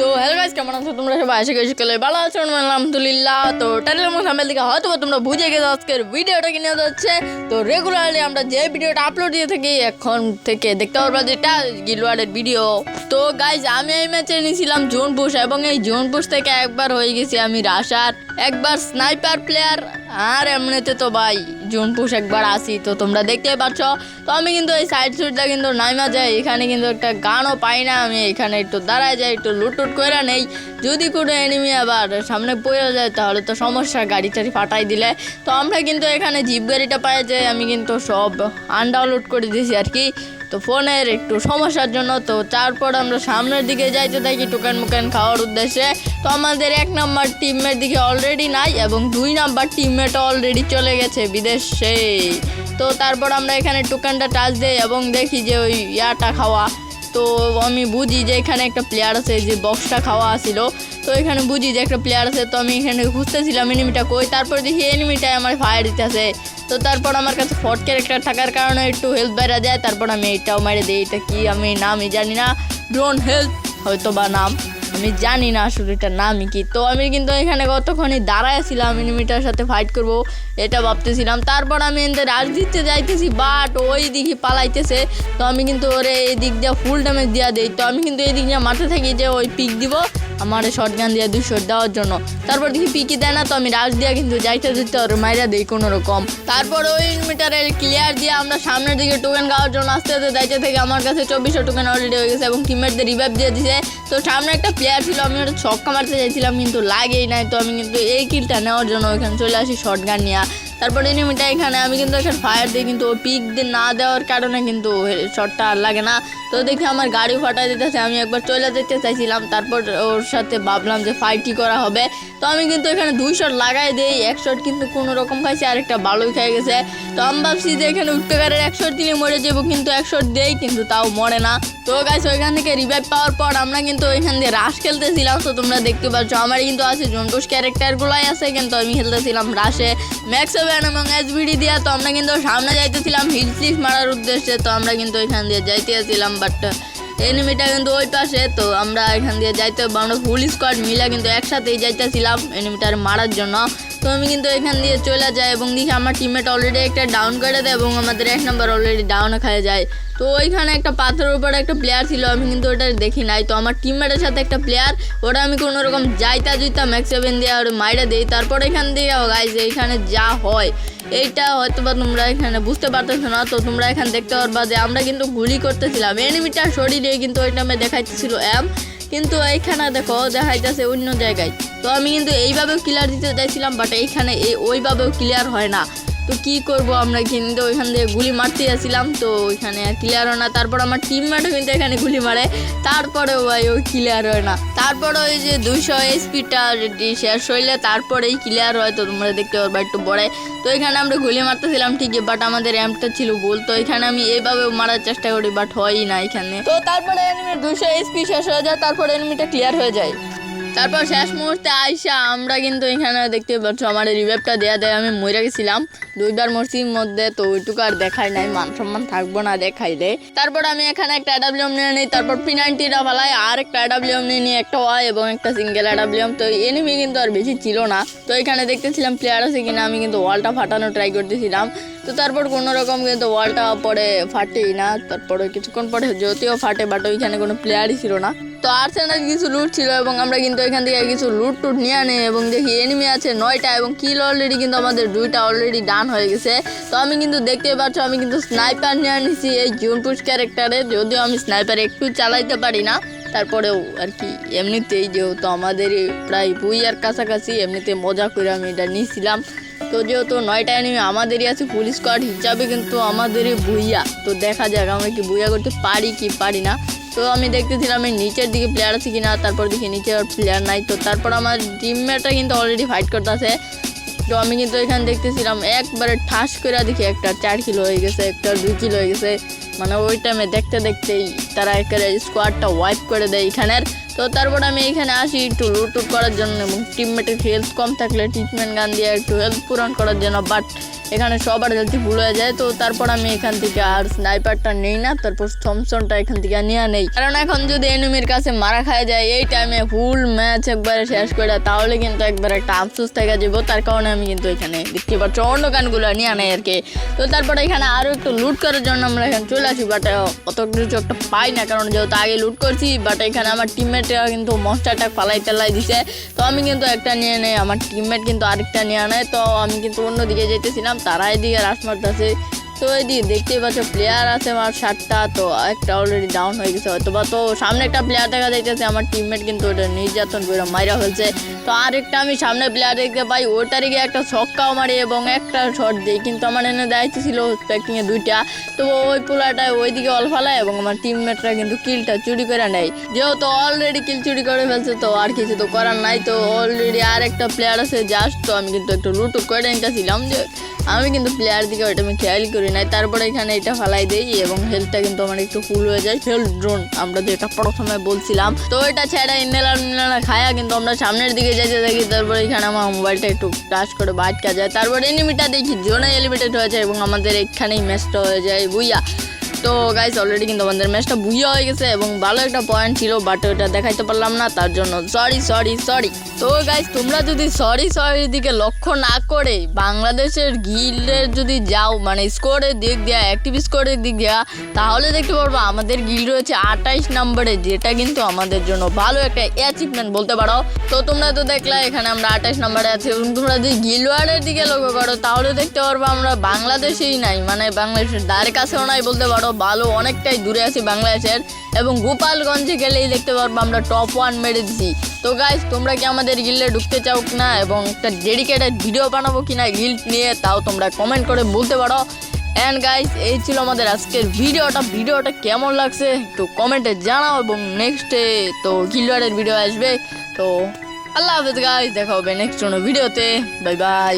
তো hello guys কেমন আছো তোমরা সবাই? আশা করি সকালে ভালো আছো আলহামদুলিল্লাহ। তো টাইটেল মধ্যে আমি দিকে হয়তো তোমরা বুঝে গেছো আজকের ভিডিওটা কিনে যাচ্ছে তো রেগুলারলি আমরা যে ভিডিওটা আপলোড দিয়ে থাকি, এখন থেকে দেখতে পারবা যেটা গিলওয়ার্ডের ভিডিও তো গাইজ আমি এই ম্যাচে নিয়েছিলাম জোন পুষ এবং এই জোন পুষ থেকে একবার হয়ে গেছি আমি রাশার। একবার স্নাইপার প্লেয়ার, আর এমনিতে তো ভাই জোন পুশ একবার আসি, তো তোমরা দেখতেই পাচ্ছ। তো আমি কিন্তু এই সাইড সুটটা কিন্তু নাইমা যাই এখানে কিন্তু একটা গানও পাই না আমি, এখানে একটু দাঁড়ায় যাই একটু লুটুট করে নেই। যদি কোনো এনিমি আবার সামনে পড়ে যায়, তাহলে তো সমস্যা গাড়ি টাড়ি ফাটাই দিলে। তো আমরা কিন্তু এখানে জিপ গাড়িটা পাই যাই আমি কিন্তু সব আনডাউনলোড করে দিয়েছি আর কি। তো ফোনের একটু সমস্যার জন্য, তো তারপর আমরা সামনের দিকে যাইতে থাকি টোকেন মুকেন খাওয়ার উদ্দেশ্যে। তো আমাদের এক নাম্বার টিমমেট দিকে অলরেডি নাই এবং দুই নাম্বার টিমমেট অলরেডি চলে গেছে বিদেশে। তো তারপর আমরা এখানে টোকেনটা টাচ দিই এবং দেখি যে ওই ইয়াটা খাওয়া। তো আমি বুঝি যে এখানে একটা প্লেয়ার আছে, যে বক্সটা খাওয়া ছিল তো এখানে বুঝি যে একটা প্লেয়ার আছে, তো আমি এখানে খুঁজতেছিলাম এনিমিটা কই। তারপর দেখি এনিমিটাই আমার ফায়ার দিতেছে। তো তারপর আমার কাছে ফট ক্যারেক্টার থাকার কারণে একটু হেল্প বেড়া যায়। তারপর আমি এটাও মারে দিই। এটা কি? আমি নামই জানি না। ড্রোন হেল্প হয়তো বা নাম। আমি জানি না আসলে এটার নামই কি। তো আমি কিন্তু এখানে কতক্ষণই দাঁড়ায় ছিলাম এনিমিটার সাথে ফাইট করব, এটা ভাবতেছিলাম। তারপর আমি এদের রাজ দিতে যাইতেছি বাট ওই দিকে পালাইতেছে। তো আমি কিন্তু ওরে এই দিক দিয়ে ফুল ড্যামেজ দিয়া দেই। তো আমি কিন্তু এই দিক দিয়ে মাঠে থাকি যে ওই পিক দিব আমার শর্ট গান দিয়ে দুই দেওয়ার জন্য। তারপর দেখি পিকি দেয় না তো আমি রাজ দিয়া কিন্তু যাইতে যেতে ওর মাইরা দিই কোনো রকম তারপর ওই মিটারের ক্লিয়ার দিয়ে আমরা সামনের দিকে টোকেন খাওয়ার জন্য আস্তে আস্তে যাইতে থেকে আমার কাছে চব্বিশশো টোকেন অলরেডি হয়ে গেছে এবং টিমমেটদের রিভাইভ দিয়ে দিছে। তো সামনে একটা প্লেয়ার ছিল, আমি ওটা ছক্কা মারতে চাইছিলাম কিন্তু লাগেই নাই। তো আমি কিন্তু এই কিলটা নেওয়ার জন্য ওইখানে চলে আসি শর্ট গান নিয়ে। তারপরে এনিমিটা এখানে, আমি কিন্তু এখানে ফায়ার দিই, কিন্তু পিক দিয়ে না দেওয়ার কারণে কিন্তু শটটা আর লাগে না। তো দেখি আমার গাড়ি ফাটাই দিতেছে, আমি একবার চলে যেতে চাইছিলাম, তারপর ওর সাথে ভাবলাম যে ফাইটই করা হবে। তো আমি কিন্তু এখানে দুই শট লাগাই দিই, এক শট কিন্তু কোনো রকম খাইছে, আর একটা ভালোই খেয়ে গেছে। তো আমি ভাবছি যে এখানে উঠতেকারের এক শট দিলে মরে যাব, কিন্তু এক শট দেই, কিন্তু তাও মরে না। তো গাছ ওইখান থেকে রিভাইভ পাওয়ার পর আমরা কিন্তু ওইখান দিয়ে রাশ খেলতেছিলাম, তো তোমরা দেখতে পাচ্ছ আমার কিন্তু আছে জন্টুস ক্যারেক্টারগুলোই আছে, কিন্তু আমি খেলতেছিলাম রাশে ম্যাক্স সেভেন এবং এসবিডি দিয়া তো আমরা কিন্তু সামনে যাইতেছিলাম হিল স্লিপ মারার উদ্দেশ্যে, তো আমরা কিন্তু ওইখান দিয়ে যাইতেছিলাম বাট এনিমিটা কিন্তু ওই পাশে, তো আমরা এখান দিয়ে যাইতে, আমরা ফুল স্কোয়াড মিলা কিন্তু একসাথেই যাইতেছিলাম এনিমিটার মারার জন্য। তো আমি কিন্তু এখান দিয়ে চলে যাই এবং দেখি আমার টিমমেট অলরেডি একটা ডাউন করে দেয় এবং আমাদের এক নাম্বার অলরেডি ডাউন খায় যায়। তো ওইখানে একটা পাথরের উপরে একটা প্লেয়ার ছিল, আমি কিন্তু ওটা দেখি নাই। তো আমার টিমমেটের সাথে একটা প্লেয়ার ওটা আমি কোনো রকম যাইতা জুইতা ম্যাক্স সেভেন দিয়ে ওর মাইরে দিই। তারপর এখান দিয়ে গাইজ এখানে যা হয়, এইটা হয়তো বা তোমরা এখানে বুঝতে পারতেছো না। তো তোমরা এখানে দেখতে পারবা যে আমরা কিন্তু গুলি করতেছিলাম। এনিমিটার শরীরে কিন্তু ওই টাইমে দেখাইতেছিল এম কিন্তু এইখানে দেখো দেখা যাচ্ছে অন্য জায়গায়। তো আমি কিন্তু এইভাবেও ক্লিয়ার দিতে চাইছিলাম বাট এইখানে এই ওইভাবেও ক্লিয়ার হয় না। তো কি করব, আমরা কিন্তু ওইখান দিয়ে গুলি মারতে যাচ্ছিলাম, তো ওইখানে আর ক্লিয়ার হয় না। তারপর আমার টিমমেটও কিন্তু এখানে গুলি মারে, তারপরেও ভাই ওই ক্লিয়ার হয় না। তারপর ওই যে দুইশো এসপিটা শেষ হইলে, তারপরেই ক্লিয়ার হয়, তো তোমরা দেখতে পারবা একটু বড়ে তো এখানে আমরা গুলি মারতেছিলাম ঠিকই বাট আমাদের র্যাম্পটা ছিল ভুল, তো এখানে আমি এইভাবে মারার চেষ্টা করি বাট হয়ই না এখানে। তো তারপরে এনিমির দুইশো এসপি শেষ হয়ে যায়, তারপরে এনিমিটা ক্লিয়ার হয়ে যায়। তারপর শেষ মুহূর্তে আইসা আমরা কিন্তু এখানে দেখতে পাচ্ছ আমার রিভেপটা দেয়া দেয় আমি মরে গেছিলাম। দুইবার মরসির মধ্যে তো ওইটুকু আর দেখাই নাই, মান সম্মান থাকব না দেখাই দে তারপর আমি এখানে একটা অ্যাডাব্লিউম নিয়ে নিই, তারপর পি নাইনটিটা ফালাই, আর একটা অ্যাডাব্লিউম নিয়ে নিই, একটা ওয়াই এবং একটা সিঙ্গেল অ্যাডাব্লিউম তো এনিমি কিন্তু আর বেশি ছিল না। তো এখানে দেখতেছিলাম প্লেয়ার আছে কিনা, আমি কিন্তু ওয়ালটা ফাটানো ট্রাই করতেছিলাম। তো তারপর কোনো রকম কিন্তু ওয়ালটা পরে ফাটেই না, তারপরে কিছুক্ষণ পরে যদিও ফাটে বাট ওইখানে কোনো প্লেয়ারই ছিল না। তো আর্সেনাল কিছু লুট ছিল এবং আমরা কিন্তু এখান থেকে কিছু লুট টুট নিয়ে আনি এবং দেখি এনিমি আছে নয়টা এবং কিল অলরেডি কিন্তু আমাদের দুইটা অলরেডি ডান হয়ে গেছে। তো আমি কিন্তু দেখতে পাচ্ছ, আমি কিন্তু স্নাইপার নিয়ে আনিছি এই জুনপুস ক্যারেক্টারে যদিও আমি স্নাইপার একটু চালাইতে পারি না, তারপরেও আর কি এমনিতেই যেহেতু আমাদের প্রায় বুইয়ার কাছাকাছি, এমনিতে মজা করে আমি এটা নিয়েছিলাম। তো যেহেতু নয়টা এনিমি আমাদেরই আছে, পুলিশ স্কোয়াড হিসাবে কিন্তু আমাদেরই বুইয়া তো দেখা যাক আমরা কি বুইয়া করতে পারি কি পারি না। তো আমি দেখতেছিলাম এই নিচের দিকে প্লেয়ার আছে কিনা, তারপর দেখি নিচে প্লেয়ার নাই। তো তারপর আমার টিমমেটটা কিন্তু অলরেডি ফাইট করতেছে। তো আমি কিন্তু এখানে দেখতেছিলাম, একবারে ঠাস করে দেখি একটা চার কিলো হয়ে গেছে, একটা দুই কিলো হয়ে গেছে। মানে ওই টাইমে দেখতে দেখতেই তারা একেবারে স্কোয়াডটা ওয়াইপ করে দেয় এখানের। তো তারপর আমি এখানে আসি একটু লুটুট করার জন্য এবং টিমমেটের হেলথ কম থাকলে ট্রিটমেন্ট গান দিয়ে একটু হেলথ পূরণ করার জন্য। বাট এখানে সবার হেলথি ফুল হয়ে যায়, তো তারপর আমি এখান থেকে আর স্নাইপারটা নেই না, তারপর থমসনটা এখান থেকে নেওয়া নেই। কারণ এখন যদি এনিমির কাছে মারা খায় যায়, এই টাইমে ফুল ম্যাচ একবারে শেষ করে, তাহলে কিন্তু একবার একটা আফসোস থেকে যাব। তার কারণে আমি কিন্তু এখানে দেখতে পাচ্ছি, অন্য গানগুলো নিয়ে নেই আর কি। তো তারপরে এখানে আরও একটু লুট করার জন্য আমরা এখানে চলে আসি বাট অত কিছু একটা পাই না, কারণ যেহেতু আগে লুট করছি বাট এখানে আমার টিমমেটরা কিন্তু মনস্টারটা ফালাই টালাই দিছে। তো আমি কিন্তু একটা নিয়ে নেই, আমার টিমমেট কিন্তু আরেকটা নিয়ে নেয়, তো আমি কিন্তু অন্যদিকে যেতেছিলাম তারা এদিকে রাস মারতেছে। তো এদিকে দেখতেই পাচ্ছ প্লেয়ার আছে আমার সাতটা, তো একটা অলরেডি ডাউন হয়ে গেছে। হয়তো বা তো সামনে একটা প্লেয়ার দেখা যাইতেছে, আমার টিমমেট কিন্তু ওটা নির্যাতন করে মাইরা ফেলছে। তো আরেকটা আমি সামনে প্লেয়ার দেখতে পাই ওটারই গিয়ে একটা ছক্কাও মারি এবং একটা শট দিই কিন্তু আমার এনে দায়িত্ব ছিল প্যাকিংয়ে দুইটা। তো ওই পোলাটা ওইদিকে অল ফালায় এবং আমার টিমমেটরা কিন্তু কিলটা চুরি করে নেয়। যেহেতু অলরেডি কিল চুরি করে ফেলছে, তো আর কিছু তো করার নাই। তো অলরেডি আর একটা প্লেয়ার আছে জাস্ট তো আমি কিন্তু একটু লুটু করে নিতেছিলাম যে, আমি কিন্তু প্লেয়ার দিকে ওইটা আমি খেয়াল করি নাই। তারপরে এখানে এটা ফালাই দিই এবং হেলথটা কিন্তু আমার একটু ফুল হয়ে যায়। হেলথ ড্রোন আমরা যেটা প্রথমে বলছিলাম। তো এটা ছেড়া ইন্ডেলার খায়া কিন্তু আমরা সামনের দিকে যেতে দেখি তারপরে এখানে আমার মোবাইলটা একটু টাচ করে বাটকা যায়। তারপরে এনিমিটা দেখি জোনে এলিমিটেড হয়ে যায় এবং আমাদের এখানেই ম্যাচটা হয়ে যায়। বুইয়া। তো গাইস অলরেডি কিন্তু আমাদের ম্যাচটা বুইয়া হয়ে গেছে এবং ভালো একটা পয়েন্ট ছিল বাট ওটা দেখাইতে পারলাম না, তার জন্য সরি সরি সরি তো গাইস তোমরা যদি সরি সরি দিকে লক্ষ্য না করে বাংলাদেশের গিল্ডের যদি যাও মানে স্কোরের দিক দিয়া অ্যাক্টিভ স্কোরের দিক দিয়া, তাহলে দেখতে পারব আমাদের গিল্ড রয়েছে আঠাইশ নম্বরে, যেটা কিন্তু আমাদের জন্য ভালো একটা অ্যাচিভমেন্ট বলতে পারো। তো তোমরা তো দেখলা, এখানে আমরা আঠাইশ নম্বরে আছি এবং তোমরা যদি গিলওয়ার্ডের দিকে লক্ষ্য করো, তাহলে দেখতে পারব আমরা বাংলাদেশেই নাই মানে বাংলাদেশের দ্বারের কাছেও নাই বলতে পারো ভালো, অনেকটাই দূরে আছি বাংলাদেশের। এবং গোপালগঞ্জে গেলেই দেখতে পারব আমরা টপ ওয়ান মেরে দিছি তো গাইজ তোমরা কি আমাদের গিল্ডে ঢুকতে চাও না এবং একটা ডেডিকেটেড ভিডিও বানাবো কিনা গিল্ড নিয়ে, তাও তোমরা কমেন্ট করে বলতে পারো। অ্যান্ড গাইস এই ছিল আমাদের আজকের ভিডিওটা। ভিডিওটা কেমন লাগছে একটু কমেন্টে জানাও এবং নেক্সটে তো গিল্ডারের ভিডিও আসবে। তো আল্লাহ হাফেজ গাইস দেখা হবে নেক্সট কোনো ভিডিওতে বাই বাই